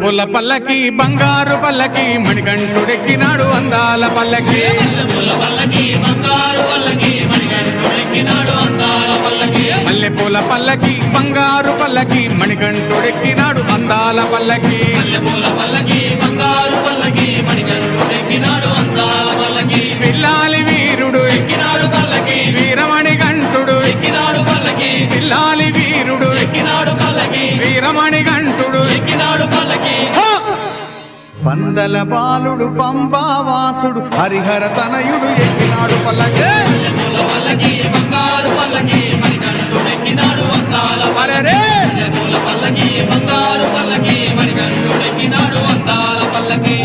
పూల పల్లకి బంగారు పల్లకి మణికంఠుడెక్కినాడు అందాల పల్లకి. అందాల పల్లకి మల్లె పూల పల్లకి బంగారు పల్లకి మణికంఠుడెక్కినాడు అందాల పల్లకి. అందాల పల్లకి పిల్లాలి వీరుడు ఎక్కినాడు పల్లకి వీరమణి గంటుడు ఎక్కినాడు పల్లకి పిల్లాలి వీరుడు ఎక్కినాడు పల్లకి వీరమణి గంటుడు ఎక్కినాడు పల్లకి. పందల బాలుడు పంబావాసుడు హరిహర తనయుడు ఎక్కినాడు పల్లకి. పల్లకి బంగారు పల్లకి మణికంఠుడు ఎక్కినాడు వందాల పరరే పల్లకి బంగారు పల్లకి మణికంఠుడు ఎక్కినాడు వందాల పల్లకి.